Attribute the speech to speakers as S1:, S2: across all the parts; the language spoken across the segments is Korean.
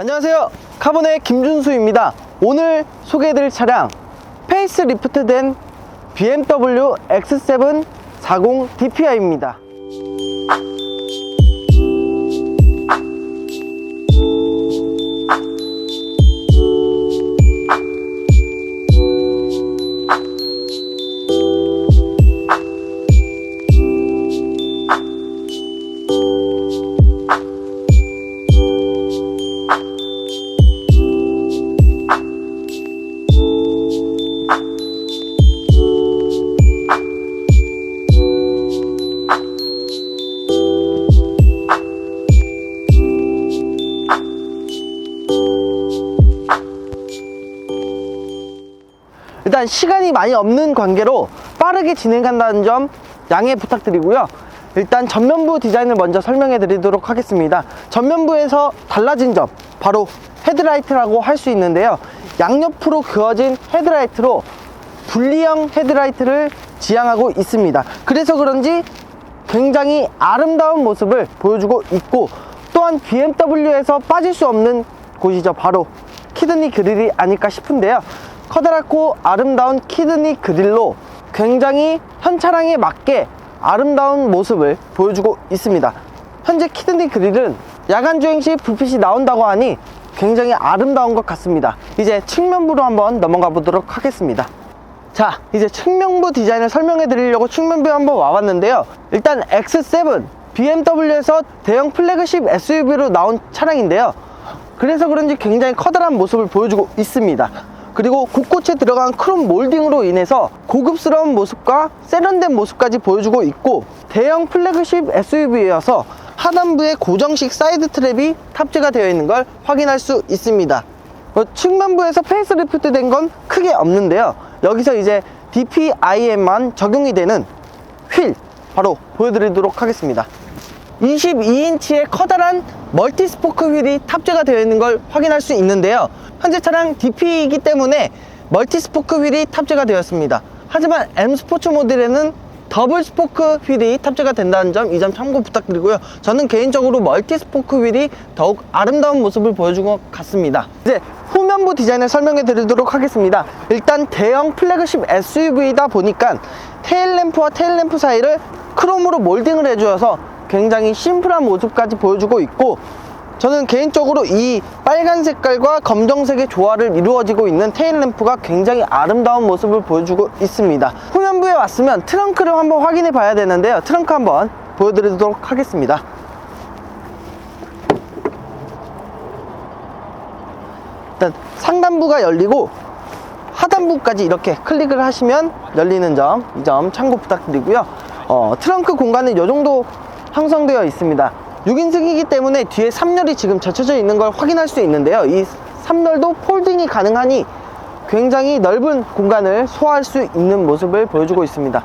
S1: 안녕하세요. 카본의 김준수입니다. 오늘 소개해드릴 차량 페이스 리프트된 BMW X7 40 DPI입니다 일단 시간이 많이 없는 관계로 빠르게 진행한다는 점 양해 부탁드리고요. 일단 전면부 디자인을 먼저 설명해 드리도록 하겠습니다. 전면부에서 달라진 점, 바로 헤드라이트라고 할 수 있는데요. 양옆으로 그어진 헤드라이트로 분리형 헤드라이트를 지향하고 있습니다. 그래서 그런지 굉장히 아름다운 모습을 보여주고 있고 또한 BMW에서 빠질 수 없는 곳이죠. 바로 키드니 그릴이 아닐까 싶은데요. 커다랗고 아름다운 키드니 그릴로 굉장히 현 차량에 맞게 아름다운 모습을 보여주고 있습니다. 현재 키드니 그릴은 야간 주행 시 불빛이 나온다고 하니 굉장히 아름다운 것 같습니다. 이제 측면부로 한번 넘어가 보도록 하겠습니다. 자 이제 측면부 디자인을 설명해 드리려고 측면부에 한번 와봤는데요 일단 X7 BMW에서 대형 플래그십 SUV로 나온 차량인데요 그래서 그런지 굉장히 커다란 모습을 보여주고 있습니다 그리고 곳곳에 들어간 크롬 몰딩으로 인해서 고급스러운 모습과 세련된 모습까지 보여주고 있고 대형 플래그십 SUV여서 하단부에 고정식 사이드 트랩이 탑재가 되어 있는 걸 확인할 수 있습니다. 어, 측면부에서 페이스리프트 된 건 크게 없는데요. 여기서 이제 DPI에만 적용이 되는 휠 바로 보여드리도록 하겠습니다. 22인치의 커다란 멀티스포크 휠이 탑재가 되어 있는 걸 확인할 수 있는데요 현재 차량 DP이기 때문에 멀티스포크 휠이 탑재가 되었습니다. 하지만 M 스포츠 모델에는 더블 스포크 휠이 탑재가 된다는 점 이 점 참고 부탁드리고요. 저는 개인적으로 멀티 스포크 휠이 더욱 아름다운 모습을 보여준 것 같습니다. 이제 후면부 디자인을 설명해 드리도록 하겠습니다. 일단 대형 플래그십 SUV다 보니까 테일램프와 테일램프 사이를 크롬으로 몰딩을 해주어서 굉장히 심플한 모습까지 보여주고 있고 저는 개인적으로 이 빨간 색깔과 검정색의 조화를 이루어지고 있는 테일 램프가 굉장히 아름다운 모습을 보여주고 있습니다. 후면부에 왔으면 트렁크를 한번 확인해 봐야 되는데요. 트렁크 한번 보여드리도록 하겠습니다. 일단 상단부가 열리고 하단부까지 이렇게 클릭을 하시면 열리는 점 이 점 참고 부탁드리고요. 어, 트렁크 공간은 이 정도 형성되어 있습니다 6인승이기 때문에 뒤에 3열이 지금 젖혀져 있는 걸 확인할 수 있는데요. 이 3열도 폴딩이 가능하니 굉장히 넓은 공간을 소화할 수 있는 모습을 보여주고 있습니다.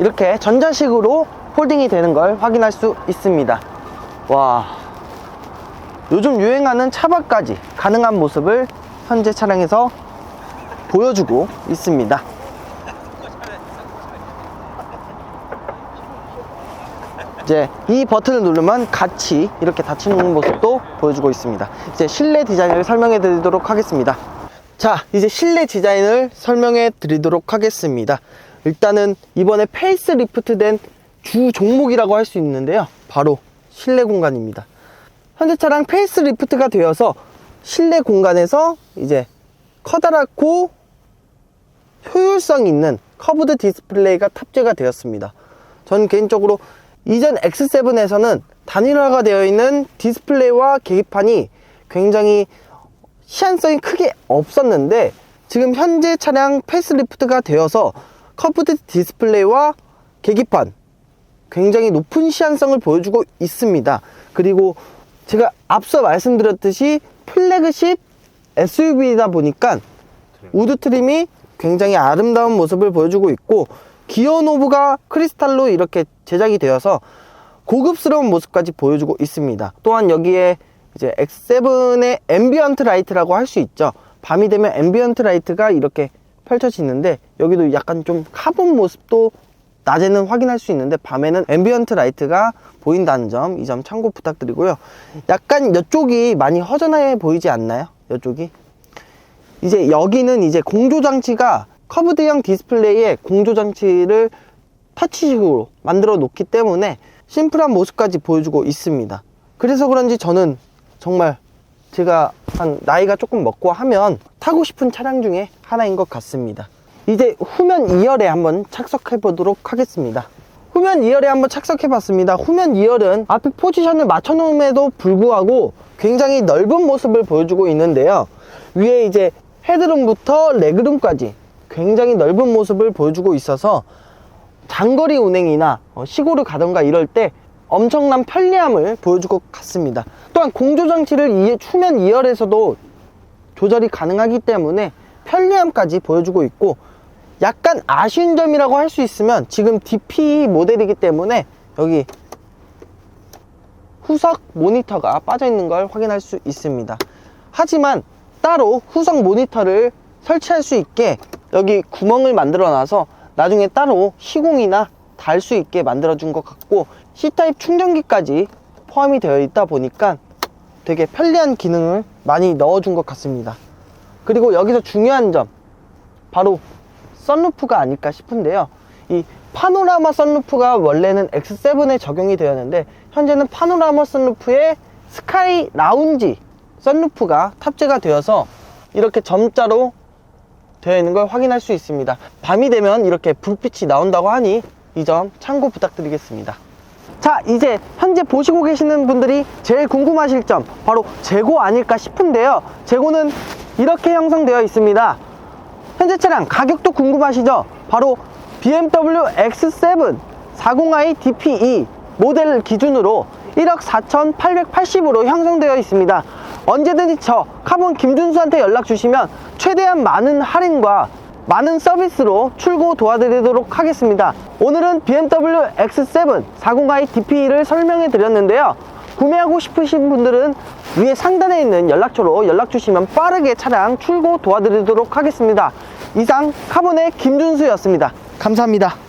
S1: 이렇게 전자식으로 폴딩이 되는 걸 확인할 수 있습니다. 와 요즘 유행하는 차박까지 가능한 모습을 현재 차량에서 보여주고 있습니다 이제 이 버튼을 누르면 같이 이렇게 닫히는 모습도 보여주고 있습니다. 이제 실내 디자인을 설명해 드리도록 하겠습니다. 자 이제 실내 디자인을 설명해 드리도록 하겠습니다. 일단은 이번에 페이스 리프트 된 주 종목이라고 할 수 있는데요. 바로 실내 공간입니다. 현재 차량 페이스 리프트가 되어서 실내 공간에서 이제 커다랗고 효율성 있는 커브드 디스플레이가 탑재가 되었습니다. 저는 개인적으로 이전 X7에서는 단일화가 되어 있는 디스플레이와 계기판이 굉장히 시한성이 크게 없었는데 지금 현재 차량 페이스리프트가 되어서 커브드 디스플레이와 계기판 굉장히 높은 시한성을 보여주고 있습니다. 그리고 제가 앞서 말씀드렸듯이 플래그십 SUV다 보니까 우드 트림이 굉장히 아름다운 모습을 보여주고 있고 기어 노브가 크리스탈로 이렇게 제작이 되어서 고급스러운 모습까지 보여주고 있습니다. 또한 여기에 이제 X7의 앰비언트 라이트라고 할 수 있죠. 밤이 되면 앰비언트 라이트가 이렇게 펼쳐지는데 여기도 약간 좀 카본 모습도 낮에는 확인할 수 있는데 밤에는 앰비언트 라이트가 보인다는 점 이 점 참고 부탁드리고요 약간 이쪽이 많이 허전해 보이지 않나요? 이쪽이 이제 여기는 이제 공조 장치가 커브드형 디스플레이에 공조 장치를 터치식으로 만들어 놓기 때문에 심플한 모습까지 보여주고 있습니다. 그래서 그런지 저는 정말 제가 한 나이가 조금 먹고 하면 타고 싶은 차량 중에 하나인 것 같습니다. 이제 후면 2열에 한번 착석해 보도록 하겠습니다. 후면 2열에 한번 착석해 봤습니다. 후면 2열은 앞에 포지션을 맞춰 놓음에도 불구하고 굉장히 넓은 모습을 보여주고 있는데요. 위에 이제 헤드룸부터 레그룸까지 굉장히 넓은 모습을 보여주고 있어서 장거리 운행이나 어, 시골을 가던가 이럴 때 엄청난 편리함을 보여줄 것 같습니다. 또한 공조장치를 이 추면 2열에서도 조절이 가능하기 때문에 편리함까지 보여주고 있고 약간 아쉬운 점이라고 할 수 있으면 지금 DP 모델이기 때문에 여기 후석 모니터가 빠져 있는 걸 확인할 수 있습니다. 하지만 따로 후석 모니터를 설치할 수 있게 여기 구멍을 만들어 놔서 나중에 따로 시공이나 달 수 있게 만들어 준 것 같고 C타입 충전기까지 포함이 되어 있다 보니까 되게 편리한 기능을 많이 넣어 준 것 같습니다. 그리고 여기서 중요한 점 바로 썬루프가 아닐까 싶은데요. 이 파노라마 썬루프가 원래는 X7에 적용이 되었는데 현재는 파노라마 썬루프에 스카이 라운지 썬루프가 탑재가 되어서 이렇게 점자로 되어 있는 걸 확인할 수 있습니다. 밤이 되면 이렇게 불빛이 나온다고 하니 이 점 참고 부탁드리겠습니다. 자 이제 현재 보시고 계시는 분들이 제일 궁금하실 점 바로 재고 아닐까 싶은데요 재고는 이렇게 형성되어 있습니다 현재 차량 가격도 궁금하시죠 바로 BMW X7 40i DPE 모델 기준으로 1억 4,880으로 형성되어 있습니다 언제든지 저 카본 김준수한테 연락 주시면 최대한 많은 할인과 많은 서비스로 출고 도와드리도록 하겠습니다. 오늘은 BMW X7 40i DP를 설명해 드렸는데요. 구매하고 싶으신 분들은 위에 상단에 있는 연락처로 연락 주시면 빠르게 차량 출고 도와드리도록 하겠습니다. 이상 카본의 김준수였습니다. 감사합니다.